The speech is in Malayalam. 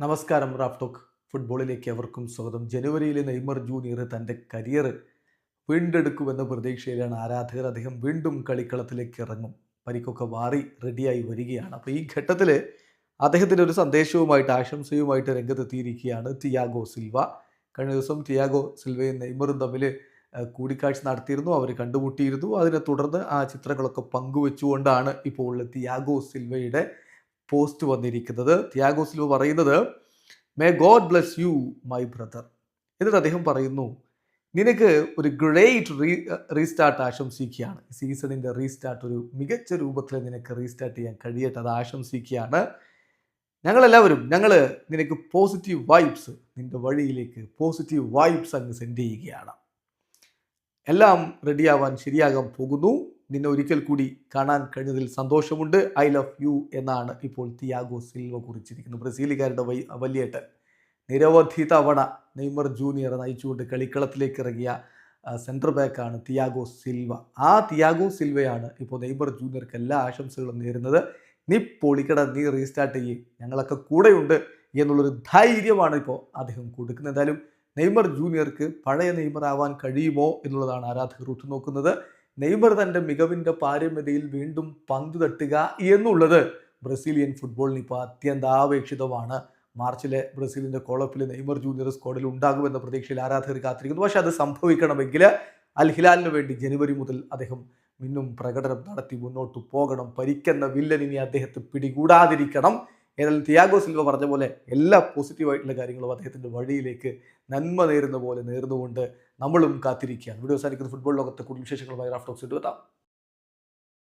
നമസ്കാരം റാഫ്ടോക്ക് ഫുട്ബോളിലേക്ക് അവർക്കും സ്വാഗതം. ജനുവരിയിലെ നെയ്മർ ജൂനിയർ തന്റെ കരിയർ വീണ്ടെടുക്കുമെന്ന പ്രതീക്ഷയിലാണ് ആരാധകർ അദ്ദേഹം വീണ്ടും കളിക്കളത്തിലേക്ക് ഇറങ്ങും. പരിക്കൊക്കെ മാറി റെഡിയായി വരികയാണ്. അപ്പോൾ ഈ ഘട്ടത്തിൽ അദ്ദേഹത്തിന്റെ ഒരു സന്ദേശവുമായിട്ട് ആശംസയുമായിട്ട് രംഗത്തെത്തിയിരിക്കുകയാണ് തിയാഗോ സിൽവ. കഴിഞ്ഞ ദിവസം തിയാഗോ സിൽവയും നെയ്മറും തമ്മിൽ കൂടിക്കാഴ്ച നടത്തിയിരുന്നു. അവർ കണ്ടുമുട്ടിയിരുന്നു. അതിനെ തുടർന്ന് ആ ചിത്രങ്ങളൊക്കെ പങ്കുവെച്ചുകൊണ്ടാണ് ഇപ്പോൾ തിയാഗോ സിൽവയുടെ പോസ്റ്റ് വന്നിരിക്കുന്നത്. തിയാഗോ പറയുന്നത് may God bless you my brother എന്നിട്ട് അദ്ദേഹം പറയുന്നു നിനക്ക് ഒരു ഗ്രേറ്റ് റീ റീസ്റ്റാർട്ട് ആശംസിക്കുകയാണ്. സീസണിന്റെ റീസ്റ്റാർട്ട് ഒരു മികച്ച രൂപത്തിൽ നിനക്ക് റീസ്റ്റാർട്ട് ചെയ്യാൻ കഴിയട്ടെ അത് ആശംസിക്കുകയാണ്. ഞങ്ങളെല്ലാവരും ഞങ്ങൾ നിനക്ക് പോസിറ്റീവ് വൈബ്സ് നിന്റെ വഴിയിലേക്ക് പോസിറ്റീവ് വൈബ്സ് അങ്ങ് സെൻഡ് ചെയ്യുകയാണ്. എല്ലാം റെഡിയാവാൻ ശരിയാകാൻ പോകുന്നു. നിന്നെ ഒരിക്കൽ കൂടി കാണാൻ കഴിഞ്ഞതിൽ സന്തോഷമുണ്ട്. ഐ ലവ് യു എന്നാണ് ഇപ്പോൾ തിയാഗോ സിൽവ കുറിച്ചിരിക്കുന്നത്. ബ്രസീലുകാരുടെ വലിയേട്ടൻ. നിരവധി തവണ നെയ്മർ ജൂനിയർ നയിച്ചുകൊണ്ട് കളിക്കളത്തിലേക്ക് ഇറങ്ങിയ സെന്റർ ബാക്കാണ് തിയാഗോ സിൽവ. ആ തിയാഗോ സിൽവയാണ് ഇപ്പോൾ നെയ്മർ ജൂനിയർക്ക് എല്ലാ ആശംസകളും നേരുന്നത്. നീ പൊളിക്കട നീ റീസ്റ്റാർട്ട് ചെയ്യേ. ഞങ്ങളൊക്കെ കൂടെയുണ്ട് എന്നുള്ളൊരു ധൈര്യമാണ് ഇപ്പോൾ അദ്ദേഹം കൊടുക്കുന്നത്. എന്തായാലും നെയ്മർ ജൂനിയർക്ക് പഴയ നെയ്മർ ആവാൻ കഴിയുമോ എന്നുള്ളതാണ് ആരാധകർ ഉറ്റുനോക്കുന്നത്. നെയ്മർ തന്റെ മികവിന്റെ പാരമ്യതയിൽ വീണ്ടും പന്ത് തട്ടുക എന്നുള്ളത് ബ്രസീലിയൻ ഫുട്ബോളിന് ഇപ്പോൾ അത്യന്താപേക്ഷിതമാണ്. മാർച്ചിലെ ബ്രസീലിന്റെ കോളപ്പിൽ നെയ്മർ ജൂനിയർ സ്ക്വാഡിൽ ഉണ്ടാകുമെന്ന പ്രതീക്ഷയിൽ ആരാധകർ കാത്തിരിക്കുന്നു. പക്ഷേ അത് സംഭവിക്കണമെങ്കിൽ അൽ ഹിലാലിന് വേണ്ടി ജനുവരി മുതൽ അദ്ദേഹം മിന്നും പ്രകടനം നടത്തി മുന്നോട്ട് പോകണം. പരിക്കെന്ന വില്ലനിനെ അദ്ദേഹത്തെ പിടികൂടാതിരിക്കണം. ഏതായാലും തിയാഗോ സിൽവ പറഞ്ഞ പോലെ എല്ലാ പോസിറ്റീവായിട്ടുള്ള കാര്യങ്ങളും അദ്ദേഹത്തിന്റെ വഴിയിലേക്ക് നന്മ നേരുന്ന പോലെ നേർന്നുകൊണ്ട് നമ്മളും കാത്തിരിക്കുകയാണ്. വീഡിയോ സാധിക്കുന്ന ഫുട്ബോൾ ലോകത്തെ കൂടുതൽ വിശേഷങ്ങളുമായി റാഫ്റ്റോക്സ് എത്താം.